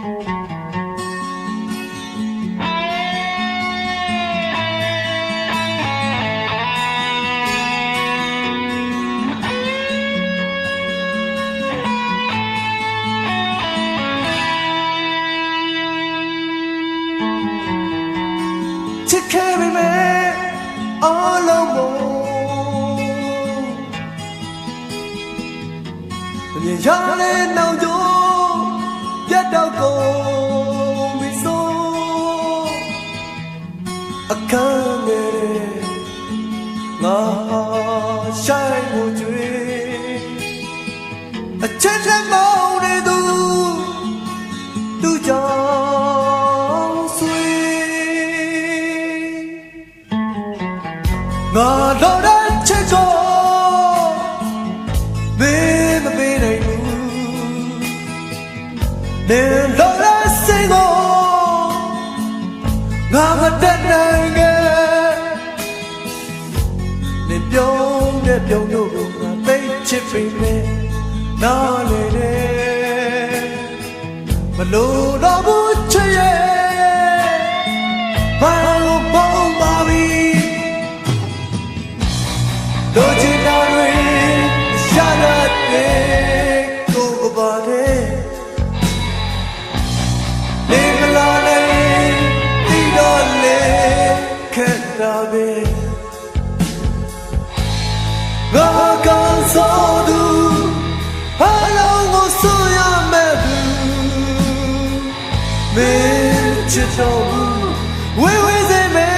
ချ အချက်ချက်မောင်းနေသူသူကြောင့်ဆွေငါတော့တဲ့ချစ်ကိုမင်းမပေးနိုင်ဘူးနေတော့တဲ့စိတ်ကိုငါမတတ်နိုင်ခဲ့နေပြုံးတဲ့ပြုံးတို့ကိုငါသိချစ်ပေမဲ့ နားလေနေမလို့တော့ဘူးချစ်ရဲ့ဘာလို့ပေါင်းပါပြီလိုချင်တာတွေရှာရတယ်ကိုယ်ကပါတယ်နေမလာနဲ့ဒီတော့လေခက်တာပဲငါကစော တော်ဘူးဝေးဝေးစေမယ်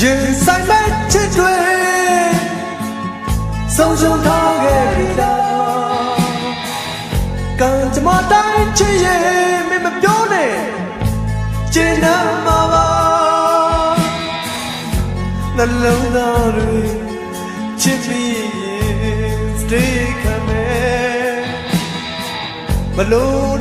ရင်ဆိုင်မဲ့ချစ်တွေဆုံးရှုံးထားခဲ့ပြီလားကံကြမ္မာတိုင်းချစ်ရဲ့မင်းမပြောနဲ့ကျင်နာမှာပါနှလုံးသားတွေ မ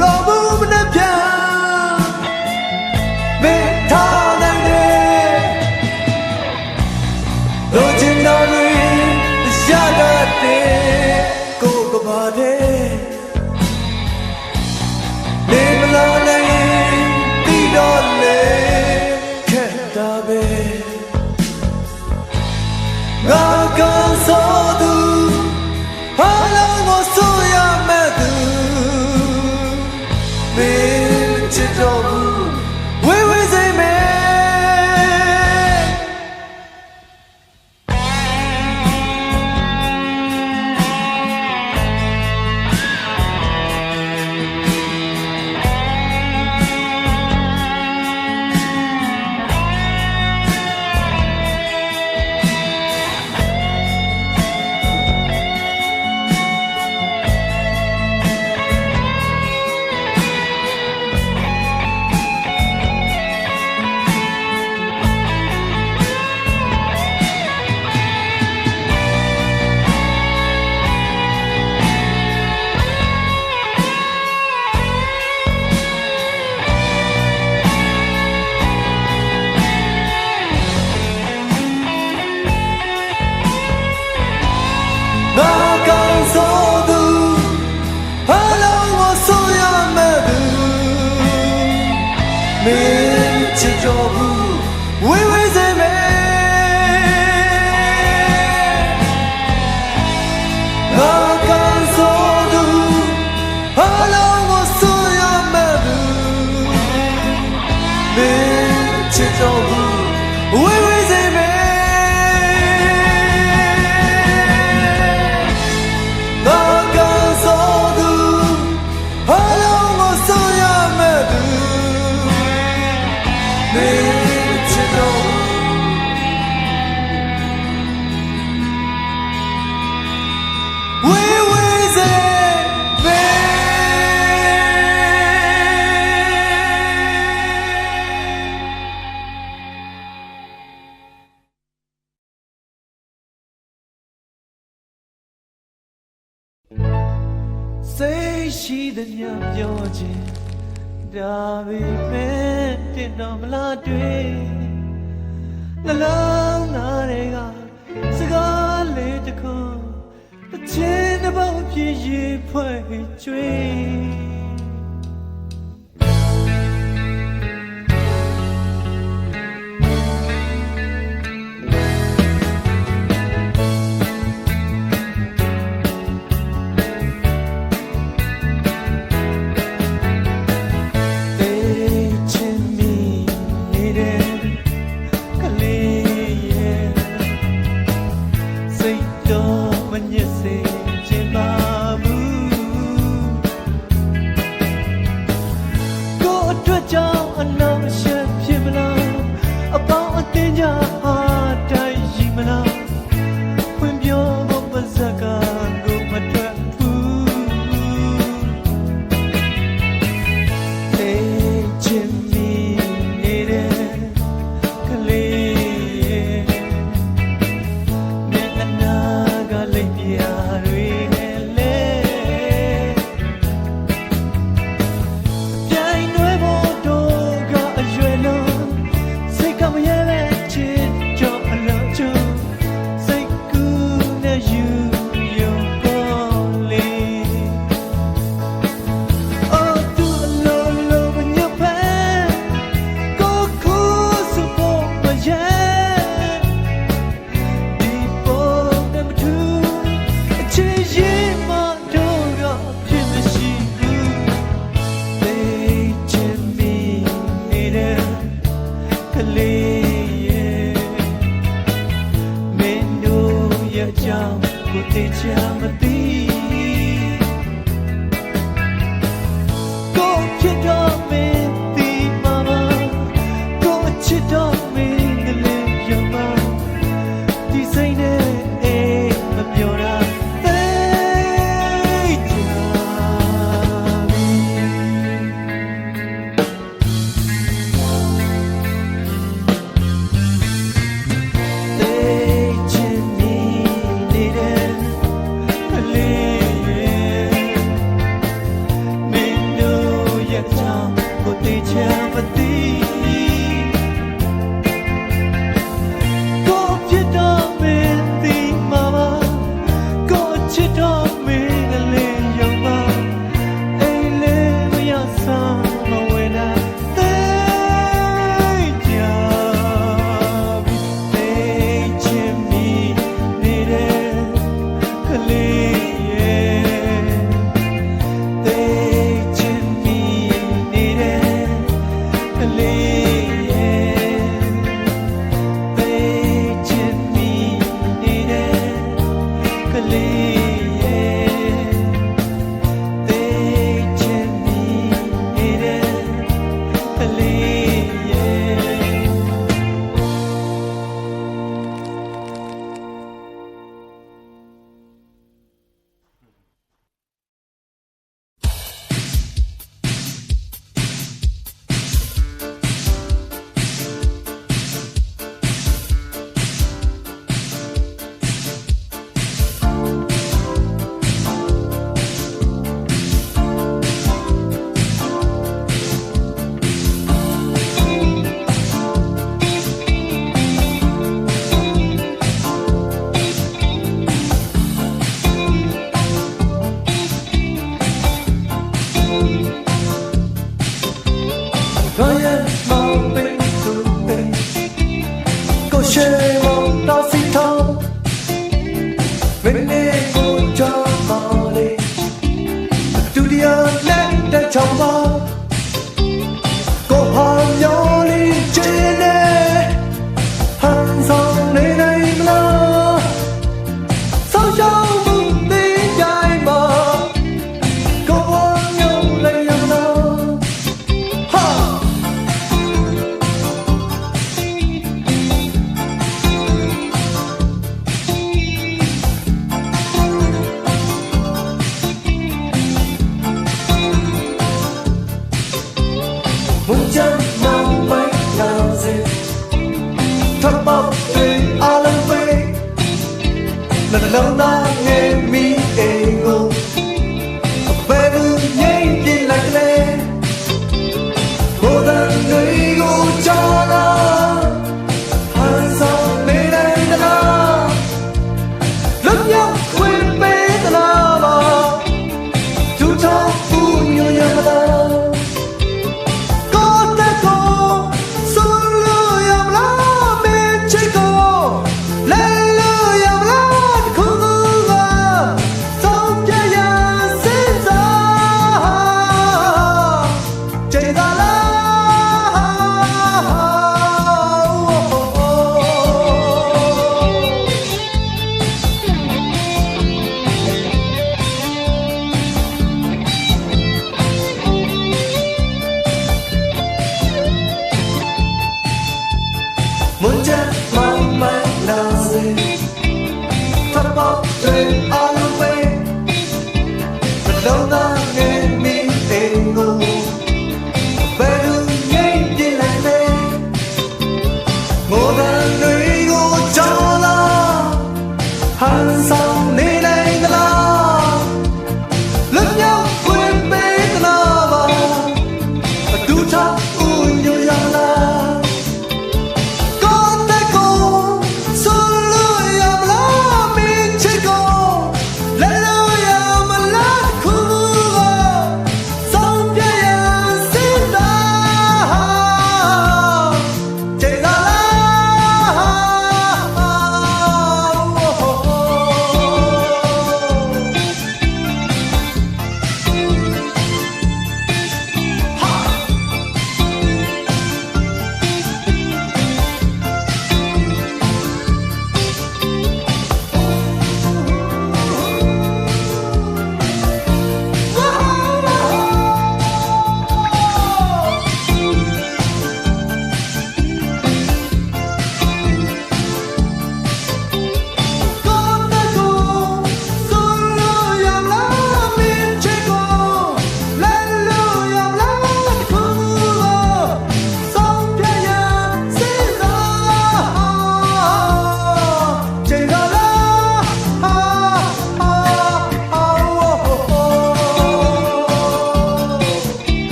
သည်များပြောခြင်းဒါပေမဲ့တင်တော်မလားတွေ့နှလုံးသားတွေကစကားလေးတစ်ခုအချင်းတစ်ပေါက်ဖြစ်ရေဖွဲ့ကျွေး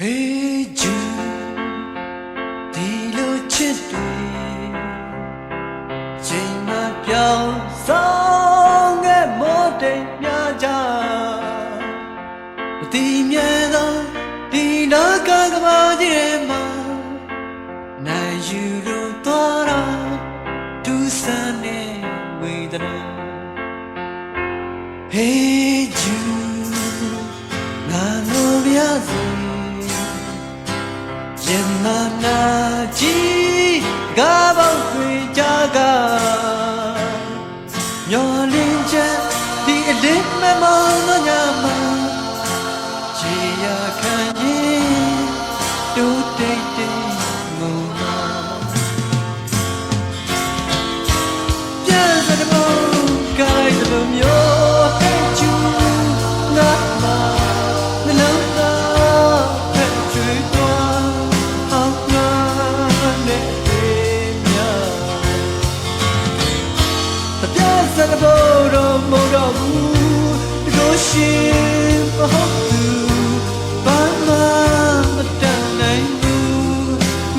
Hey နာကြီးကပေါ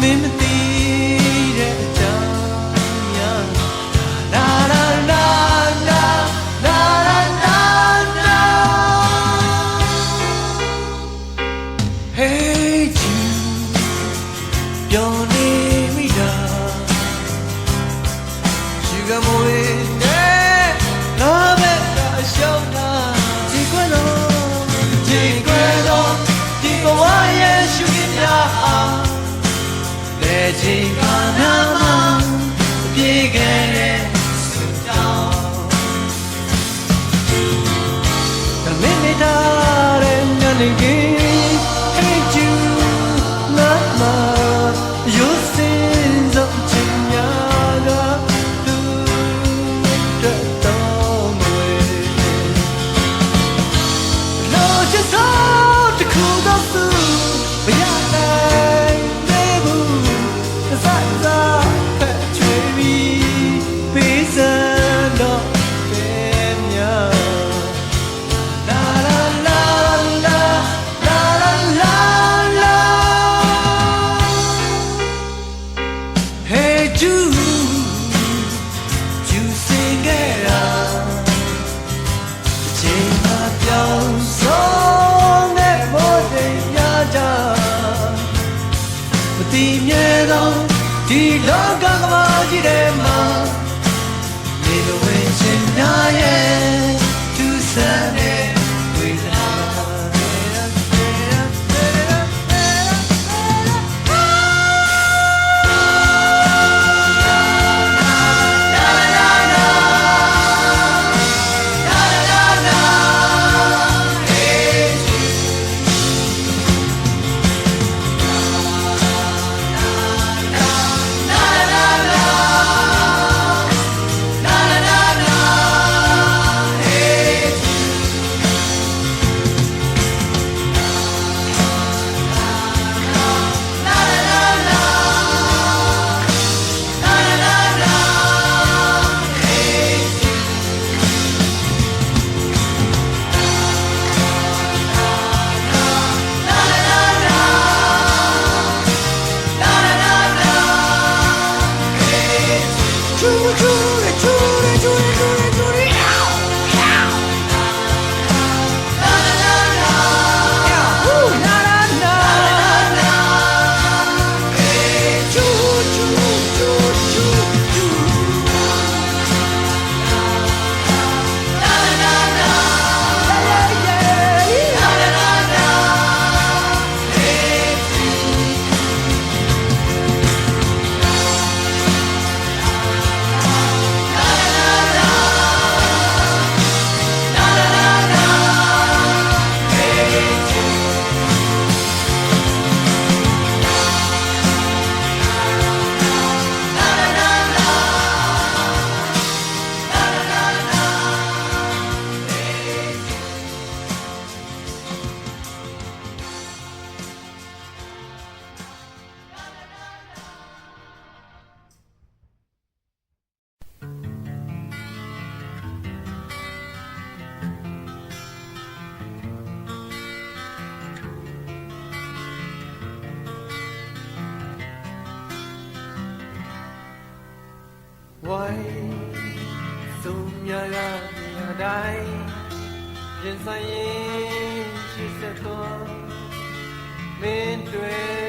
Benim ဝိုင်းစုံများရနေရတိုင်းရင်ဆိုင်ရင်ရှိစတော့မင်းတွေတဲ့